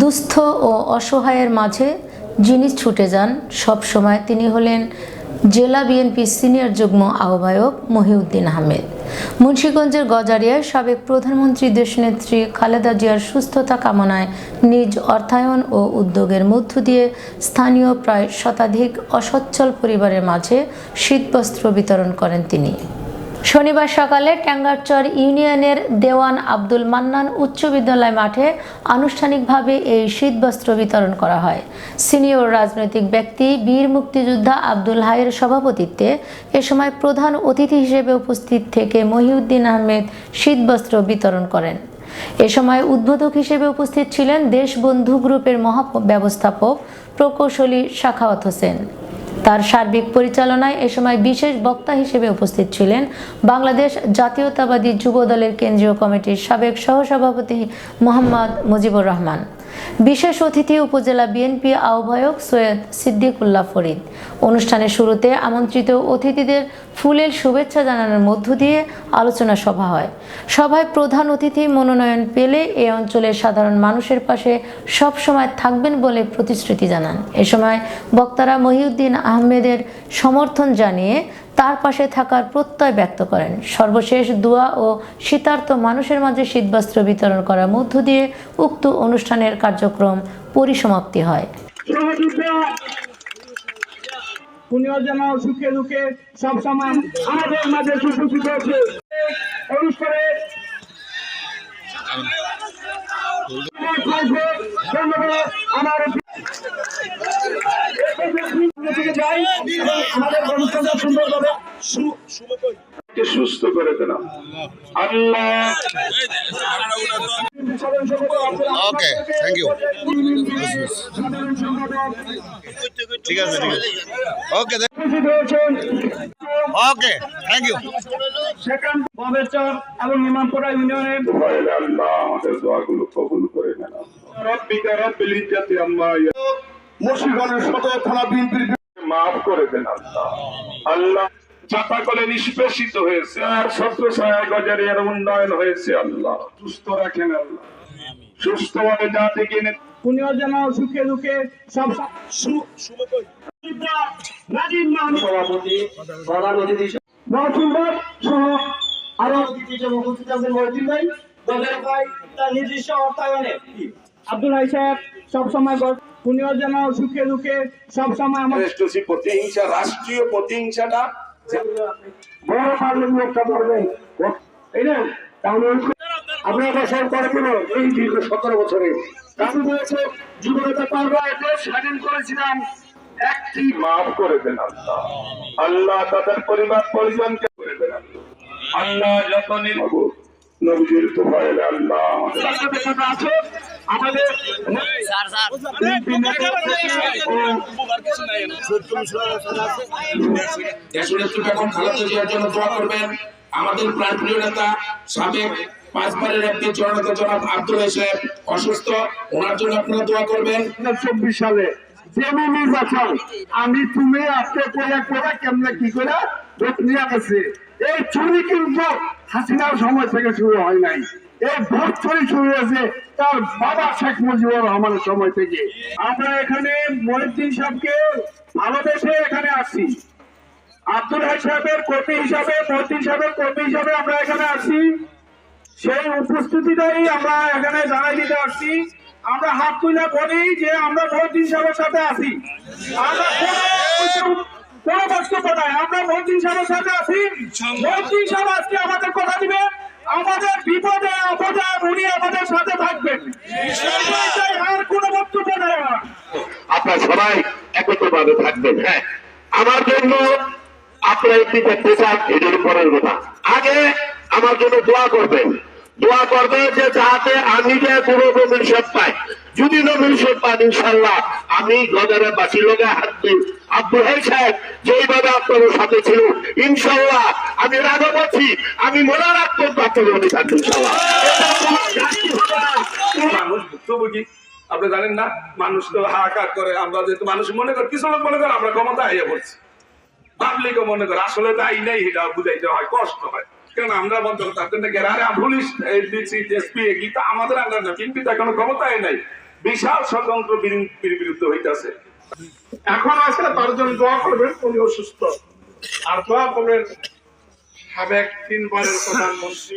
দুস্থ ও অসহায়ের মাঝে যিনি ছুটে যান, সব সময় তিনি হলেন জেলা বিএনপি সিনিয়র যুগ্ম আহ্বায়ক মহিউদ্দিন আহমেদ। মুন্সীগঞ্জের গজারিয়ায় সাবেক প্রধানমন্ত্রী, দেশনেত্রী খালেদা জিয়ার সুস্থতা কামনায় নিজ অর্থায়ন ও উদ্যোগের মধ্য দিয়ে স্থানীয় প্রায় শতাধিক অসচ্ছল পরিবারের মাঝে শীতবস্ত্র বিতরণ করেন তিনি। শনিবার সকালে ট্যাঙ্গারচর ইউনিয়নের দেওয়ান আব্দুল মান্নান উচ্চ বিদ্যালয় মাঠে আনুষ্ঠানিকভাবে এই শীতবস্ত্র বিতরণ করা হয়। সিনিয়র রাজনৈতিক ব্যক্তি, বীর মুক্তিযোদ্ধা আব্দুল হাইয়ের সভাপতিত্বে এ সময় প্রধান অতিথি হিসেবে উপস্থিত থেকে মহিউদ্দিন আহমেদ শীতবস্ত্র বিতরণ করেন। এ সময় উদ্বোধক হিসেবে উপস্থিত ছিলেন দেশবন্ধু গ্রুপের মহা ব্যবস্থাপক প্রকৌশলী শাখাওয়াত হোসেন। তার সার্বিক পরিচালনায় এ সময় বিশেষ বক্তা হিসেবে উপস্থিত ছিলেন বাংলাদেশ জাতীয়তাবাদী যুব দলের কেন্দ্রীয় কমিটির সাবেক সহসভাপতি মোহাম্মদ মুজিবুর রহমান। বিশেষ অতিথি উপজেলা বিএনপি আহ্বায়ক সৈয়দ সিদ্দিকুল্লাহ ফরিদ। অনুষ্ঠানের শুরুতে আমন্ত্রিত অতিথিদের ফুলের শুভেচ্ছা জানানোর মধ্য দিয়ে আলোচনা সভা হয়। সভায় প্রধান অতিথি মনোনয়ন পেলে এ অঞ্চলের সাধারণ মানুষের পাশে সব সময় থাকবেন বলে প্রতিশ্রুতি জানান। এ সময় বক্তারা মহিউদ্দিন আহমেদের সমর্থন জানিয়ে তার পাশে থাকার প্রত্যয় ব্যক্ত করেন। সর্বশেষ দোয়া ও শীতার্থ মানুষের মাঝে শীতবস্ত্র বিতরণ করার মধ্য দিয়ে উক্ত অনুষ্ঠানের কার্যক্রম পরিসমাপ্তি হয়। আমার যাই আমাদের অনুষ্ঠানটা সুন্দরভাবে সুস্থ করে দেন আল্লাহ। ওকে থ্যাংক ইউ ঠিক আছে ঠিক আছে। ওকে ওকে থ্যাংক ইউ সেখান বাবেরচর এবং ইমামপুরা ইউনিয়নের আল্লাহ আমাদের দোয়াগুলো কবুল করে নেন। রব্বিকা রব্বিল ইজ্জাতি আম্মা সদর থানা বিএনপির মাফ করে দেন আল্লাহ। আল্লাহ চাপাকলে নিষ্পেষিত হয়েছে আর ছত্র ছায়া গজারিয়ার উন্নয়ন হয়েছে আল্লাহ। সুস্থ রাখেন আল্লাহ। সুস্থভাবে জাতিকে এনে উনিও যেন সুখে দুঃখে সব রাজীব মাহমুদ। সভাপতি প্রধান অতিথি মহসিনদার সহ আরও অতিথি হিসেবে উপস্থিত আছেন মহিউদ্দিন ভাই দলের ভাই তার নিজস্ব অর্থায়নে। আব্দুল হাই সাহেব সবসময় উনিও যেন সুখে দুঃখে সবসময় আমার প্রতিহিংসা রাষ্ট্রীয় প্রতিহিংসাটা বড় পার্লামেন্ট একটা করবেন এই না তাহলে আপনার বছর করে দিল এই দীর্ঘ সতেরো বছরে। দাবি হয়েছে জীবনটা পারবা স্বাধীন করেছিলাম। একটি মাফ করে দেন আল্লাহ। আল্লাহ তাদের পরিবার পরিজনকে করে দেন আল্লাহ। আল্লাহ যত নির্ভর নবীজির তো ভয় আল্লাহ আমাদের জন্য দোয়া করবেন আমাদের প্রাণপ্রিয় নেতা সাবেক পাঁচবারের একটি জননেতা জনাব আব্দুল সাহেব অসুস্থ ওনার জন্য আপনারা দোয়া করবেন। চব্বিশ সালে যেমন নির্বাচন আমি তুমি আজকে করে করে কেমনে কি করে ভোট নিয়ে গেছে। এই চুরি কিন্তু হাসিনার সময় থেকে শুরু হয় নাই। এই ভোট চুরি শুরু হয়েছে তার বাবা শেখ মুজিবুর রহমানের সময় থেকে। আমরা এখানে মহিউদ্দিন সাহেবকে ভালোবেসে এখানে আসছি। আব্দুল হাই সাহেবের কর্মী হিসাবে, মহিউদ্দিন সাহেবের কর্মী হিসাবে আমরা এখানে আসছি। সেই উপস্থিতিটাই আমরা এখানে জানাই দিতে আসছি। আমরা হাত তুলে বলি যে আমরা মহিউদ্দিন সাহেবের সাথে আছি। আমরা কোনো- বক্তব্য নাই। আমরা মহিউদ্দিন সাহেবের সাথে আছি। মহিউদ্দিন সাহেব আজকে আমাদের কথা দিবে আমাদের বিপদে আপদে উনি আমাদের সাথে থাকবেন। আর কোন বক্তব্য আমার। আপনারা সবাই একত্রভাবে থাকবেন হ্যাঁ। আমার জন্য আপনারা একটি দেখতে চান এটার পরের কথা। আগে আমার জন্য দোয়া করবেন। দোয়া করবে যে যাতে আমি যে কোনো নবীর সব পাই। যদি নবীর সব পান ইনশাল্লাহ আমি গদারে বাসি লোকে হাত দিই আব্দুল হাই সাহেব, যেইভাবে আপনাদের সাথে ছিল ইনশাল্লাহ আমি রাগা পাচ্ছি আমি মনে রাখব আপনাদের থাকব ইনশাল্লাহ আপনি জানেন না? মানুষ তো হাহাকার করে। আমরা যেহেতু মানুষ, মনে করে, কিছু লোক মনে করে, আমরা ক্ষমতা আইয়া পড়ছি। পাবলিকও মনে করে, আসলে তাই নেই, এটা বুঝাইতে হয়, কষ্ট হয়। কেন আমরা বন্ধ তাদের গেরারে পুলিশ ডিসি এসপি এগুলি তো আমাদের আন্ডার না। কিন্তু এখনও ক্ষমতায় নাই। বিশাল স্বতন্ত্র বিরুদ্ধে হইতাছে। এখন আসলে তার জন্য দোয়া করবেন উনি অসুস্থ আর দোয়া করবেন সাবেক তিনবারের প্রধানমন্ত্রী।